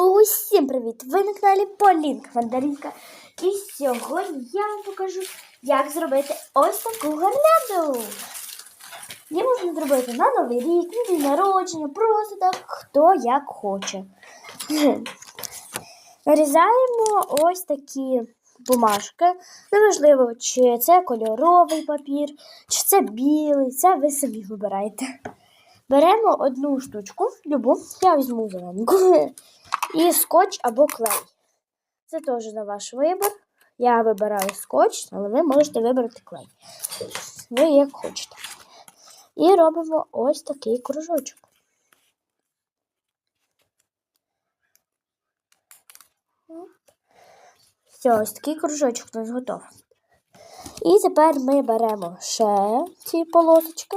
Усім привіт! Ви на каналі Полінка Мандаринка. І сьогодні я вам покажу, як зробити ось таку гарняту. Її можна зробити на Новий рік, на день народження, просто так, хто як хоче. Нарізаємо ось такі бумажки. Неважливо, чи це кольоровий папір, чи це білий, це ви собі вибираєте. Беремо одну штучку, любу, я візьму зеленку, і скотч або клей. Це теж на ваш вибір. Я вибираю скотч, але ви можете вибрати клей. Ви як хочете. І робимо ось такий кружочок. Все, ось такий кружочок у нас готов. І тепер ми беремо ще ці полосочки.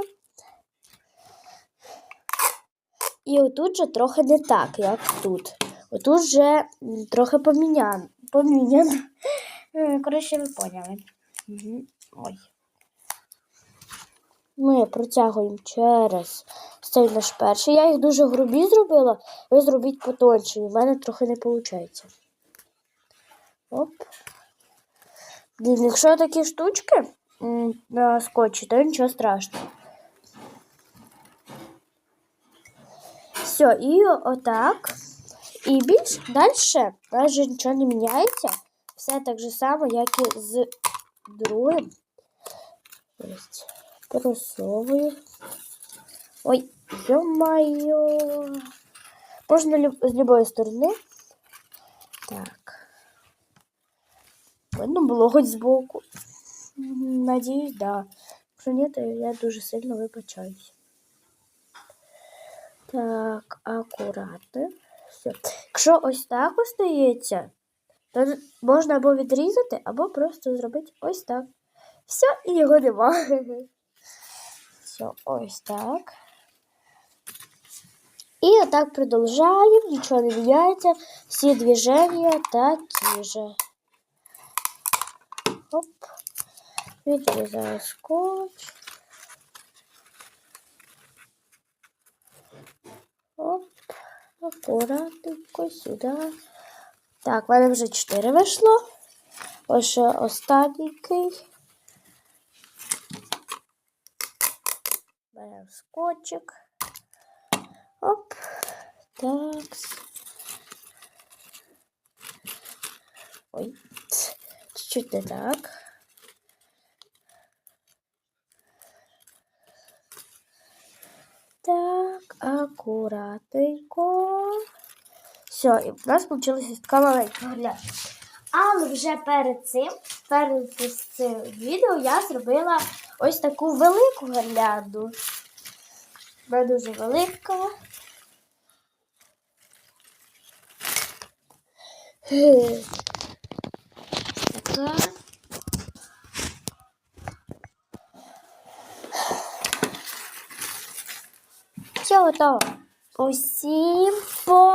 І отут же трохи не так, як тут. Отут же м, трохи поміняно. поміняно. Е, Коротше, ви поняли. Ой. Ми протягуємо через цей наш перший. Я їх дуже грубі зробила, ви зробіть потонче. У мене трохи не виходить. Оп. Якщо такі штучки на скотчі, то нічого страшного. Все, і отак. І більш далі майже нічого не міняється. Все так же само, як і з другим. Просовую. Ой, ё-моё. Можна з любої сторони. Так. Видно було хоч збоку. Надіюсь, да. Якщо ні, то я дуже сильно вибачаюсь. Так, акуратно. Все. Якщо ось так остається, то можна або відрізати, або просто зробити ось так. Все, і його нема. Все, ось так. І отак продовжаємо, нічого не міняється. Всі движення такі же. Оп. Відрізаю скотч. Оп, акуратненько сюди. Так, в мене вже 4 вийшло. Ось ще останній. Беремо скотчик. Оп. Так. Ой, чуть не так. Так, акуратненько. Все, і в нас вийшла така маленька глянь. Але вже перед цим, перед цим відео я зробила ось таку велику гірлянду. Вона дуже велика. Така. Все готово. Усім пока-пока.